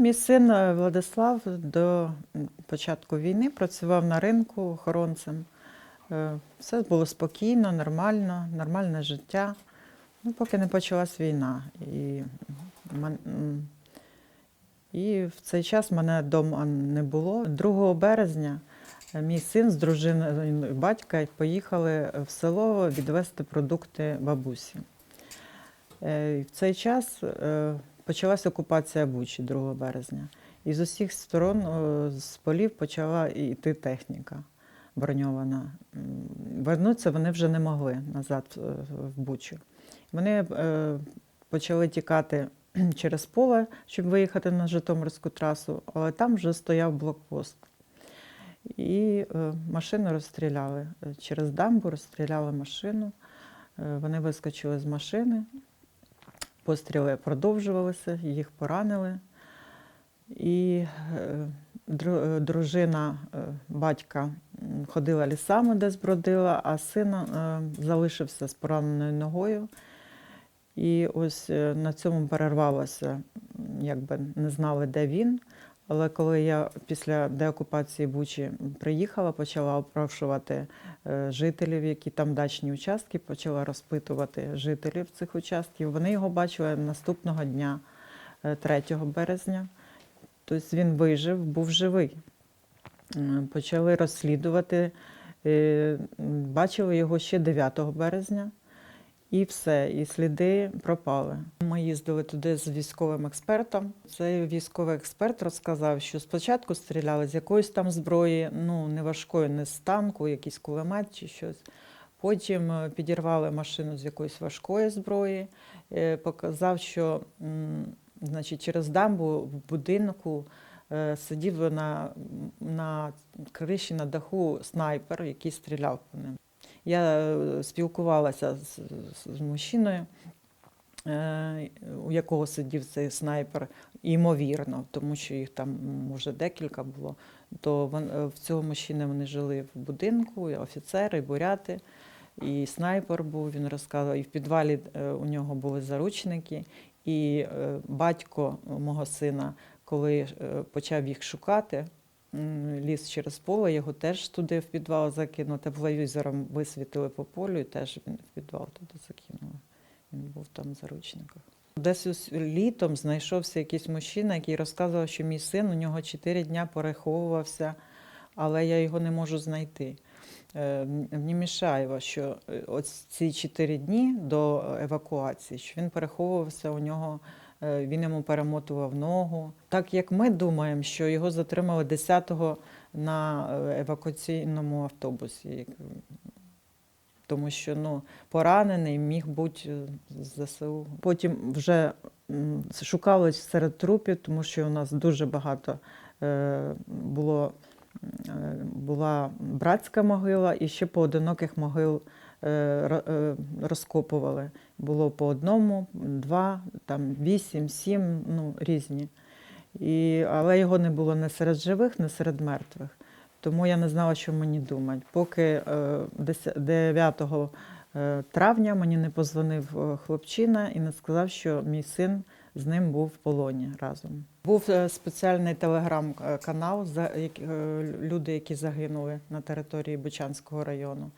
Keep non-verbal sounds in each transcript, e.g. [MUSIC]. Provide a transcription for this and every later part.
Мій син е, Владислав до початку війни працював на ринку охоронцем. Е, Все було спокійно, нормально, нормальне життя. Ну, поки не почалась війна. І, і в цей час мене вдома не було. 2 березня е, мій син з дружиною батька поїхали в село відвезти продукти бабусі. В цей час почалася окупація Бучі 2 березня. І з усіх сторон е, з полів почала йти техніка броньована. Вернутися вони вже не могли назад е, в Бучу. Вони е, почали тікати [CLEARS THROAT] через поле, щоб виїхати на Житомирську трасу, але там вже стояв блокпост. І машину розстріляли. Через дамбу розстріляли машину. Вони вискочили з машини. Постріли продовжувалися, їх поранили. І е, е, дружина е, батька ходила лісами, де збродила, а син залишився з пораненою ногою. І ось на цьому перервалося, якби не знали, де він. Але коли я після деокупації Бучі приїхала, почала опрошувати е, жителів, які там дачні участки, почала розпитувати жителів цих участків. Вони його бачили наступного дня, е, 3 березня. Тобто він вижив, був живий. Почали розслідувати, е, бачили його ще 9 березня. І все, і сліди пропали. Ми їздили туди з військовим експертом. Цей військовий експерт розказав, що спочатку стріляли з якоїсь там зброї, ну не важкої, не з танку, якийсь кулемет чи щось. Потім е, підірвали машину з якоїсь важкої зброї. Е, Показав, що значить, через дамбу в будинку е, сидів на, на криші на даху снайпер, який стріляв по ним. Я е, спілкувалася з, з- мужчиною, е, у якого сидів цей снайпер, ймовірно, тому що їх там може декілька було. То е, в цього мужчини вони жили в будинку, офіцери, буряти, і снайпер був. Він розказував, і в підвалі у нього були заручники. І батько мого сина, коли почав їх шукати, м, ліз через поле, його теж туди в підвал закинув. Тепловізором висвітили по полю і теж він в підвал туди закинули. Він був там в заручниках. Десь літом знайшовся якийсь мужчина, який розказував, що мій син у нього чотири дня переховувався, але я його не можу знайти. Е, В Німішаєво, що е, ось ці чотири дні до евакуації, що він переховувався у нього, е, він йому перемотував ногу. Так як ми думаємо, що його затримали 10-го на е, евакуаційному автобусі, тому що ну, поранений міг бути е, з ЗСУ. Потім вже шукали серед трупів, тому що у нас дуже багато е, було е, була братська могила і ще поодиноких могил е, ро- е, розкопували. Було по одному, два, там вісім, сім, ну різні. І, але його не було не серед живих, не серед мертвих. Тому я не знала, що мені думати. Поки е, 9 е, травня мені не позвонив е, хлопчина і не сказав, що мій син з ним був в полоні разом. Був е, спеціальний телеграм-канал, е, люди, які загинули на території Бучанського району.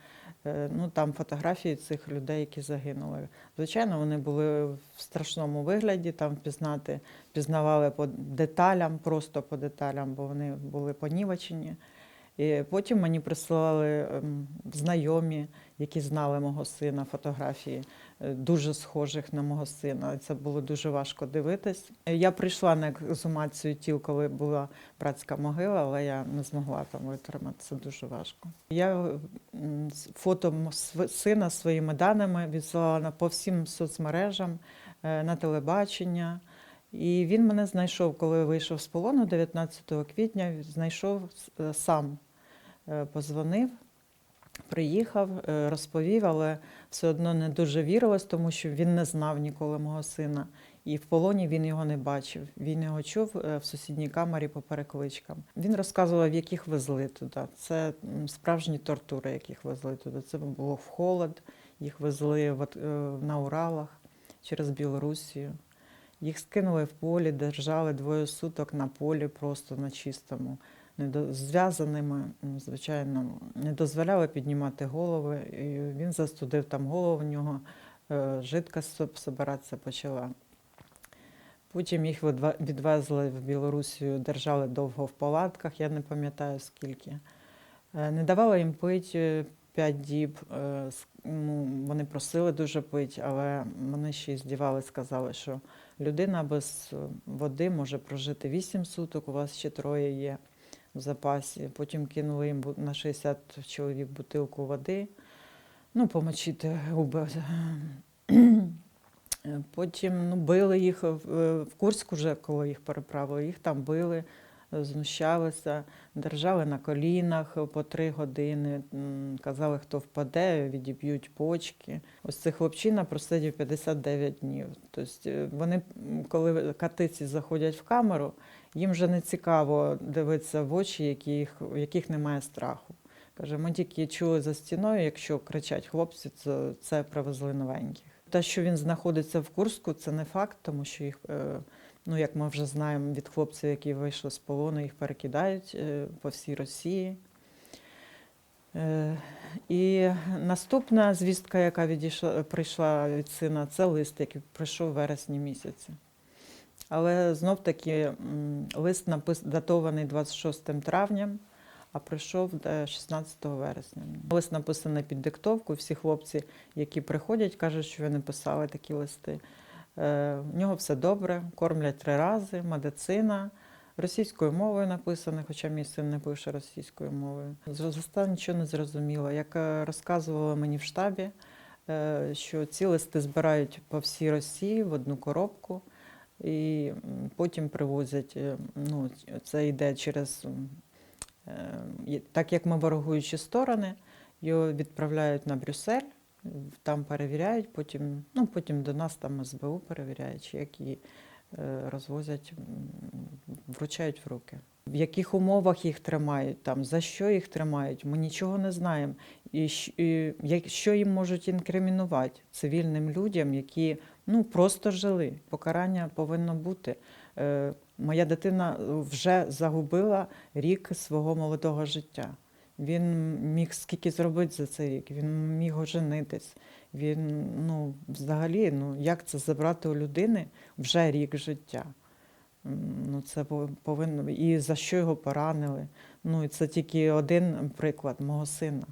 Е, Ну, там фотографії цих людей, які загинули. Звичайно, вони були в страшному вигляді, там впізнати, пізнавали по деталям, просто по деталям, бо вони були понівечені. І потім мені присилали ем, знайомі, які знали мого сина, фотографії е, дуже схожих на мого сина. Це було дуже важко дивитись. Я прийшла на ексгумацію тіл, коли була братська могила, але я не змогла там витримати. Це дуже важко. Я фото сина своїми даними відсилала по всім соцмережам, е, на телебачення. І він мене знайшов, коли вийшов з полону 19 квітня. Знайшов е, сам, позвонив, приїхав, е, розповів, але все одно не дуже вірилось, тому що він не знав ніколи мого сина. І в полоні він його не бачив. Він його чув е, в сусідній камері по перекличкам. Він розказував, яких везли туди. Це справжні тортури, яких везли туди. Це було в холод, їх везли е, на Уралах через Білорусію. Їх скинули в полі, держали двоє суток на полі, просто на чистому, зв'язаними, звичайно, не дозволяли піднімати голови. І він застудив там голову, в нього е, соб- собиратися почала. Потім їх відвезли в Білорусію, держали довго в палатках, я не пам'ятаю скільки. Е, Не давала їм пити 5 діб. е, Ну, вони просили дуже пити, але вони ще й здівали, сказали, що людина без води може прожити 8 суток, у вас ще троє є в запасі. Потім кинули їм на 60 чоловік бутилку води, ну, помочити губи. Потім ну, били їх в, е, Курську, вже коли їх переправили, їх там били, знущалися, держали на колінах по три години, казали, хто впаде, відіб'ють почки. Ось цей хлопчина просидів 59 днів. Тобто е, вони, коли катиці заходять в камеру, їм вже не цікаво дивитися в очі, яких, в яких немає страху. Каже, ми тільки чули за стіною, якщо кричать хлопці, то це привезли новеньких. Те, що він знаходиться в Курську, це не факт, тому що їх, е, ну як ми вже знаємо від хлопців, які вийшли з полону, їх перекидають е, по всій Росії. Е, І наступна звістка, яка відійшла, прийшла від сина, це лист, який прийшов в вересні місяці. Але знов таки лист напис, датований 26 травня, а прийшов е, 16 вересня. Лист написаний під диктовку. Всі хлопці, які приходять, кажуть, що вони писали такі листи. Е, В нього все добре, кормлять три рази, медицина. Російською мовою написане, хоча мій син не пише російською мовою. З нічого не зрозуміло. Як е, розказували мені в штабі, е, що ці листи збирають по всій Росії в одну коробку і потім привозять. Ну, це йде через так як ми ворогуючі сторони, його відправляють на Брюссель, там перевіряють, потім, ну, потім до нас там СБУ перевіряють, які е, розвозять, вручають в руки. В яких умовах їх тримають, там, за що їх тримають, ми нічого не знаємо. І, що їм можуть інкримінувати цивільним людям, які ну, просто жили. Покарання повинно бути. Е, моя дитина вже загубила рік свого молодого життя. Він міг скільки зробити за цей рік, він міг оженитись. Він, ну, взагалі, ну, як це забрати у людини вже рік життя? Ну, це пов- повинно і за що його поранили. Ну, і це тільки один приклад мого сина.